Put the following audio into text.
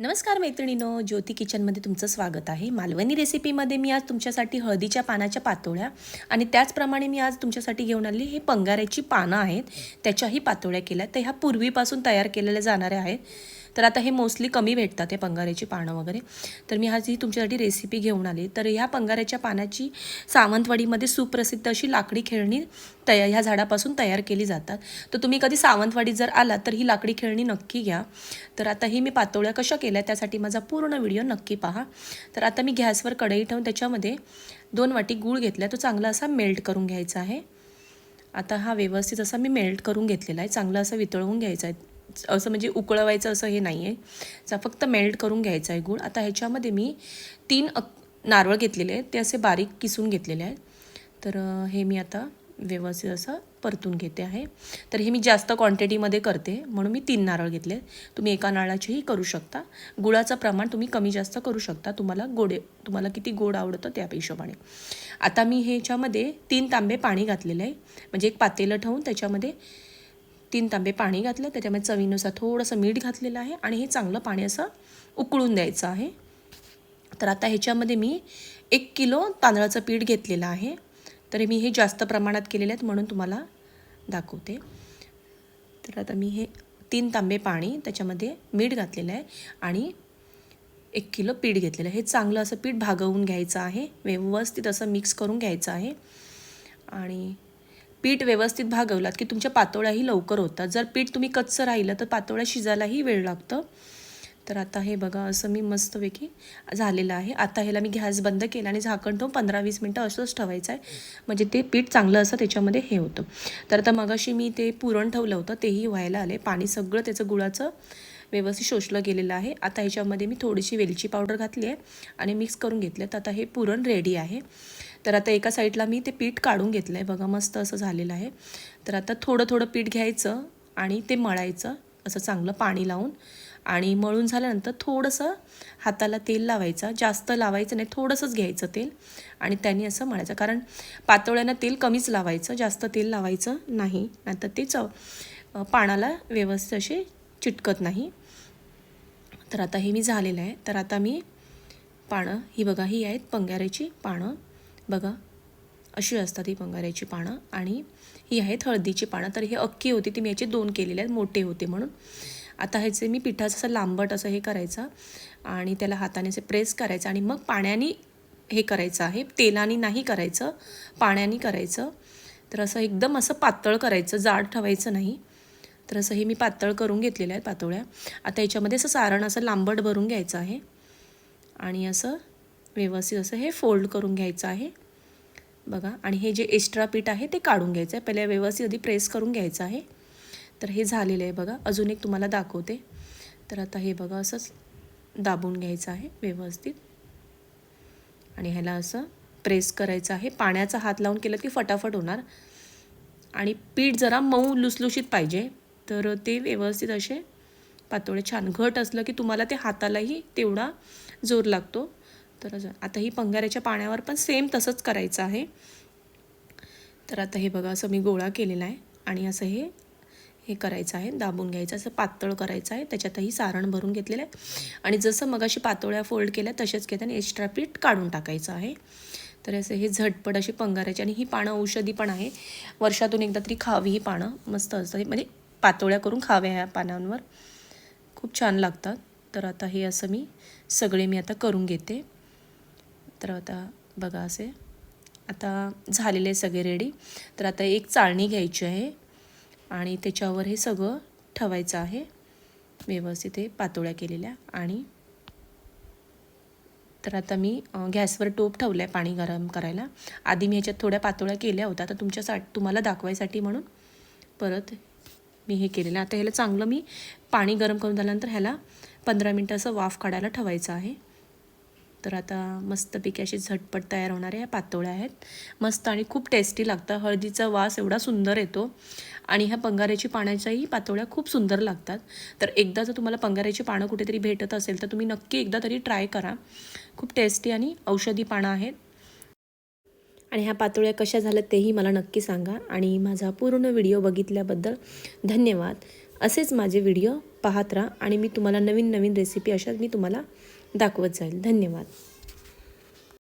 नमस्कार मैत्रिणीनो ज्योती किचनमध्ये तुमचं स्वागत आहे. मालवणी रेसिपीमध्ये मी आज तुमच्यासाठी हळदीच्या पानाच्या पातोळ्या आणि त्याचप्रमाणे मी आज तुमच्यासाठी घेऊन आली हे पंगाऱ्याची पानं आहेत. त्याच्याही पातोळ्या केल्या तर ह्या पूर्वीपासून तयार केलेल्या जाणाऱ्या आहेत. तर आता हे मोस्टली कमी भेटतात हे पंगाऱ्याची पानं वगैरे. तर मी आज ही तुमच्यासाठी रेसिपी घेऊन आली. तर ह्या पंगाऱ्याच्या पानाची सावंतवाडीमध्ये सुप्रसिद्ध अशी लाकडी खेळणी तया ह्या झाडापासून तयार केली जातात. तर तुम्ही कधी सावंतवाडीत जर आलात तर ही लाकडी खेळणी नक्की घ्या. तर आता ही मी पातोळ्या कशा केल्या त्यासाठी माझा पूर्ण व्हिडिओ नक्की पहा. तर आता मी गॅसवर कढई ठेवून त्याच्यामध्ये दोन वाटी गूळ घेतला तो चांगला असा मेल्ट करून घ्यायचा आहे. आता हा व्यवस्थित असा मी मेल्ट करून घेतलेला आहे. चांगला असं वितळवून घ्यायचा आहे. असं म्हणजे उकळवायचं असं हे नाही आहे फक्त मेल्ट करून घ्यायचा आहे गूळ. आता ह्याच्यामध्ये मी तीन अक नारळ घेतलेले आहेत. ते असे बारीक किसून घेतलेले आहेत. तर हे मी आता व्यवस्थित असं परतून घेते आहे. तर हे मी जास्त क्वांटिटीमध्ये करते. म्हणून मी तीन नारळ घेतले तुम्ही एका नारळाचेही करू शकता. गुळाचं प्रमाण तुम्ही कमी जास्त करू शकता. तुम्हाला गोडे तुम्हाला किती गोड आवडतं त्या हिशोबाने. आता मी ह्याच्यामध्ये तीन तांबे पाणी घातलेलं आहे. म्हणजे एक पातेलं ठेवून त्याच्यामध्ये तीन तांबे पाणी घातलं. त्याच्यामध्ये चवीनुसार थोडंसं मीठ घातलेलं आहे आणि हे चांगलं पाणी असं उकळून द्यायचं आहे. तर आता ह्याच्यामध्ये मी एक किलो तांदळाचं पीठ घेतलेलं आहे. तर मी हे जास्त प्रमाणात केलेले आहेत म्हणून तुम्हाला दाखवते. तर आता मी हे तीन तांबे पाणी त्याच्यामध्ये मीठ घातलेलं आहे आणि एक किलो पीठ घेतलेलं आहे. हे चांगलं असं पीठ भागवून घ्यायचं आहे. व्यवस्थित असं मिक्स करून घ्यायचं आहे. आणि पीठ व्यवस्थित भागवलात की तुमच्या पातोळ्याही लवकर होतात. जर पीठ तुम्ही कच्चं राहिलं तर पातोळ्या शिजायलाही वेळ लागतं. तर आता हे बघा असं मी मस्तपैकी झालेलं आहे. आता ह्याला मी गॅस बंद केला आणि झाकण ठेवून पंधरा वीस मिनटं असंच ठेवायचं आहे म्हणजे ते पीठ चांगलं असं त्याच्यामध्ये हे होतं. तर आता मगाशी मी ते पुरण ठेवलं होतं तेही व्हायला आले पाणी सगळं त्याचं गुळाचं व्यवस्थित शोषलं गेलेलं आहे. आता ह्याच्यामध्ये मी थोडीशी वेलची पावडर घातली आहे आणि मिक्स करून घेतलं तर आता हे पुरण रेडी आहे. तर आता एका साईडला मी ते पीठ काढून घेतलं आहे बघा मस्त असं झालेलं आहे. तर आता थोडं थोडं पीठ घ्यायचं आणि ते मळायचं असं चांगलं पाणी लावून. आणि मळून झाल्यानंतर थोडंसं हाताला तेल लावायचं जास्त लावायचं नाही थोडंसंच घ्यायचं तेल आणि त्यांनी असं मळायचं. कारण पातोळ्यांना तेल कमीच लावायचं जास्त तेल लावायचं नाही. नंतर ते चव पानाला व्यवस्थित असे चिटकत नाही. तर आता हे मी झालेलं आहे. तर आता मी पानं ही बघा ही आहेत पंगाऱ्याची पानं. बघा अशी असतात ही पंगाऱ्याची पानं आणि ही आहेत हळदीची पानं. तर हे अख्खी होती ती मी याचे दोन केलेले आहेत मोठे होते म्हणून. आता ह्याचे मी पिठाचं असं लांबट असं हे करायचं आणि त्याला हाताने असे प्रेस करायचं आणि मग पाण्याने हे करायचं आहे. तेलाने नाही करायचं पाण्याने करायचं. तर असं एकदम असं पातळ करायचं जाड ठेवायचं नाही. तर असं हे मी पातळ करून घेतलेलं आहे पातोळ्या. आता याच्यामध्ये असं सारण असं लांबट भरून घ्यायचं आहे आणि असं व्यवस्थित असं हे फोल्ड करून घ्यायचं आहे. बघा. आणि हे जे एक्स्ट्रा पीठ आहे ते काढून घ्यायचं आहे. पहिले व्यवस्थित आधी प्रेस करून घ्यायचं आहे. तर हे झालेलं आहे बघा. अजून एक तुम्हाला दाखवते. तर आता हे बघा असंच दाबून घ्यायचं आहे व्यवस्थित. आणि ह्याला असं प्रेस करायचं आहे. पाण्याचा हात लावून केलं की फटाफट होणार. आणि पीठ जरा मऊ लुसलुशीत पाहिजे. तर ते व्यवस्थित असे पातोळे छान घट असलं की तुम्हाला ते हातालाही तेवढा जोर लागतो. तर आता ही पंगाऱ्याच्या पाण्यावर पण सेम तसंच करायचं आहे. तर आता हे बघा असं मी गोळा केलेला आहे आणि असं हे हे करायचं आहे दाबून घ्यायचं असं पातळ करायचं आहे. त्याच्यातही सारण भरून घेतलेलं आहे. आणि जसं मगाशी पातोळ्या फोल्ड केल्या तसेच घेताना एक्स्ट्रा पीठ काढून टाकायचं आहे. तर असं हे झटपट अशी पंगाराची आणि ही पानं औषधी पण आहे. वर्षातून एकदा तरी खावी ही पानं. मस्त असतात म्हणजे पातोळ्या करून खाव्या ह्या पानांवर. खूप छान लागतात. तर आता हे असं मी सगळे मी आता करून घेते. तर आता बघा असे. आता झालेले सगळे रेडी तर आता एक चाळणी घ्यायची आहे आणि त्याच्यावर हे सगळं ठेवायचं आहे. व्यवस्थित हे पातोळ्या केलेल्या आणि तर आता मी गॅसवर टोप ठेवलं आहे पाणी गरम करायला. आधी मी ह्याच्यात थोड्या पातोळ्या केल्या होत्या. तर तुमच्यासाठी तुम्हाला दाखवायसाठी म्हणून परत मी हे केलेलं आता ह्याला चांगलं मी पाणी गरम करून झाल्यानंतर ह्याला पंधरा मिनटं असं वाफ काढायला ठेवायचं आहे. तर आता मस्तपैकी अशी झटपट तयार होणाऱ्या ह्या पातोळ्या आहेत. मस्त आणि खूप टेस्टी लागतं हळदीचा वास एवढा सुंदर येतो. आणि ह्या पंगाऱ्याची पाण्याच्याही पातोळ्या खूप सुंदर लागतात. तर एकदा जर तुम्हाला पंगाऱ्याची पानं कुठेतरी भेटत असेल तर तुम्ही नक्की एकदा तरी ट्राय करा. खूप टेस्टी आणि औषधी पानं आहेत. आणि ह्या पातोळ्या कशा झाल्या तेही मला नक्की सांगा. आणि माझा पूर्ण व्हिडिओ बघितल्याबद्दल धन्यवाद. असेच माझे व्हिडिओ पाहत राहा. आणि मी तुम्हाला नवीन नवीन रेसिपी अशाच मी तुम्हाला दाखवत जाईल. धन्यवाद.